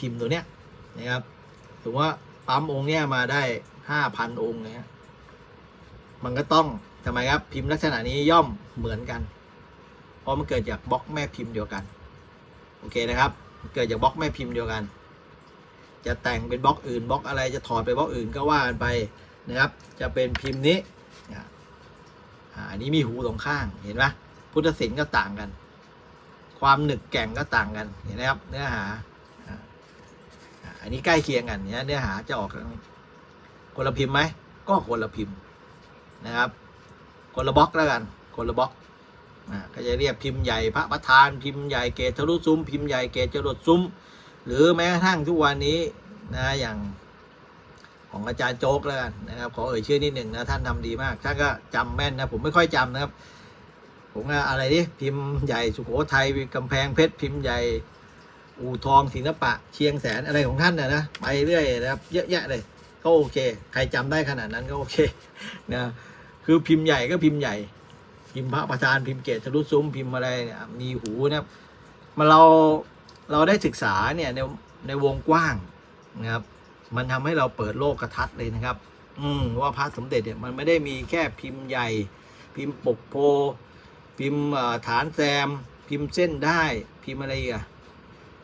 พิมพ์ตัวเนี้ยนะครับถือว่าปั๊มองค์เนี้ยมาได้ห้าพันองค์เนี่ยมันก็ต้องทำไมครับพิมพ์ลักษณะนี้ย่อมเหมือนกัน เพราะมันเกิดจากบล็อกแม่พิมพ์เดียวกัน โอเคนะครับ เกิดจากบล็อกแม่พิมพ์เดียวกัน จะแต่งเป็นบล็อกอื่นบล็อกอะไรจะถอดไปบล็อกอื่นก็ว่ากันไปนะครับ จะเป็นพิมพ์นี้อันนี้มีหูสองข้างเห็นไหมพุทธศิลป์ก็ต่างกัน ความหนึกแก่งก็ต่างกันเห็นไหมครับเนื้อหา อันนี้ใกล้เคียงกันเนี่ยเนื้อหาจะออกคนละพิมพ์ไหมก็คนละพิมพ์นะครับ คนละบล็อกแล้วกัน คนละบล็อกก็จะเรียกพิมพ์ใหญ่พระประธานพิมพ์ใหญ่เกศทะลุซุ้มพิมพ์ใหญ่เกศจรดซุ้ม หรือแม้กระทั่งทุกวันนี้นะอย่างของอาจารย์โจ๊กแล้วกันนะครับขอเอ่ยชื่อนิดหนึ่งนะท่านทำดีมากท่านก็จำแม่นนะผมไม่ค่อยจำนะครับ ผมอะไรดิพิมพ์ใหญ่สุโขทัยกำแพงเพชรพิมพ์ใหญ่ อู่ทองศิลปะ เชียงแสนอะไรของท่านนะนะไปเรื่อยนะครับเยอะแยะเลยก็โอเค ใครจำได้ขนาดนั้นก็โอเคนะคือพิมพ์ใหญ่ก็พิมพ์ใหญ่ พิมพ์พระประธานพิมพ์เกศทะลุซุ้มพิมพ์อะไรเนี่ยมีหูนะครับมาเราเราได้ศึกษาเนี่ยในในวงกว้างนะครับ มันทำให้เราเปิดโลกกระทัดเลยนะครับ อืมว่าพระสมเด็จเนี่ยมันไม่ได้มีแค่พิมพ์ใหญ่ พิมพ์ปกโพ พิมพ์ฐานแซม พิมพ์เส้นได้พิมพ์อะไรอีกอะ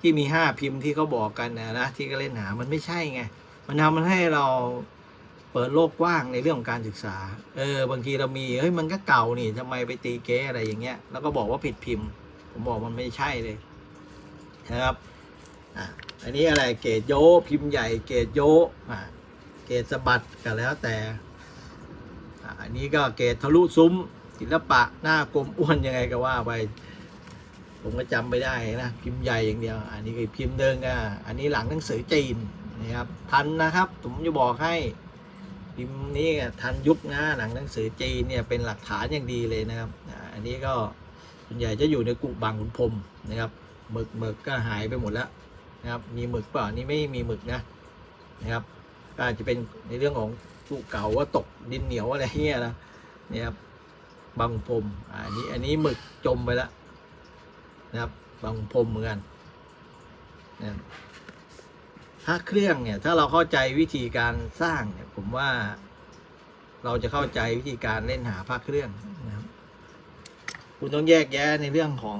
ที่มีห้าพิมพ์ที่เขาบอกกันนะนะที่ก็เล่นหามันไม่ใช่ไง มันทำมันให้เราเปิดโลกกว้างในเรื่องของการศึกษา เออบางทีเรามีเฮ้ยมันก็เก่านี่ทำไมไปตีเก๊อะไรอย่างเงี้ย แล้วก็บอกว่าผิดพิมพ์ ผมบอกมันไม่ใช่เลยนะครับอะอันนี้อะไรเกรดโยพิมพ์ใหญ่เกรดโยอะเกรดสะบัดก็แล้วแต่อะอันนี้ก็เกรดทะลุซุ้มศิลปะหน้ากลมอ้วนยังไงก็ว่าไป ผมก็จำไม่ได้นะพิมพ์ใหญ่อย่างเดียว อันนี้คือพิมพ์เดิงอะอันนี้หลังหนังสือจีนนะครับทันนะครับผมจะบอกให้พิมพ์นี้ทันยุคนะหนังหนังสือจีนเนี่ยเป็นหลักฐานอย่างดีเลยนะครับอันนี้ก็ส่วนใหญ่จะอยู่ในกุบางขุนพรมนะครับหมึกหมึกก็หายไปหมดแล้วนะครับมีหมึกเปล่านี่ไม่มีหมึกนะนะครับก็อาจจะเป็นในเรื่องของกุเก่าว่าตกดินเหนียวอะไรเงี้ยนะเนี่ยครับบางพรมอันนี้อันนี้หมึกจมไปแล้ว นะครับบางพรมเหมือนกันนะพระเครื่องเนี่ยถ้าเราเข้าใจวิธีการสร้างเนี่ยผมว่าเราจะเข้าใจวิธีการเล่นหาพระเครื่องนะครับ คุณต้องแยกแยะในเรื่องของ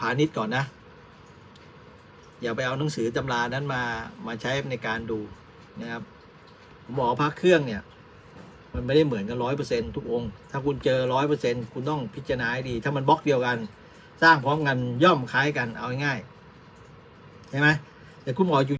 พาณิชย์ก่อนนะ อย่าไปเอาหนังสือตำรานั้นมามาใช้ในการดูนะครับผมบอกพระเครื่องเนี่ย มันไม่ได้เหมือนกันร้อยเปอร์เซ็นทุกองค์ ถ้าคุณเจอร้อยเปอร์เซ็นคุณต้องพิจารณาดี ถ้ามันบล็อกเดียวกัน สร้างพร้อมกันย่อมคล้ายกันเอาง่ายใช่ไหมแต่คุณหมออยู่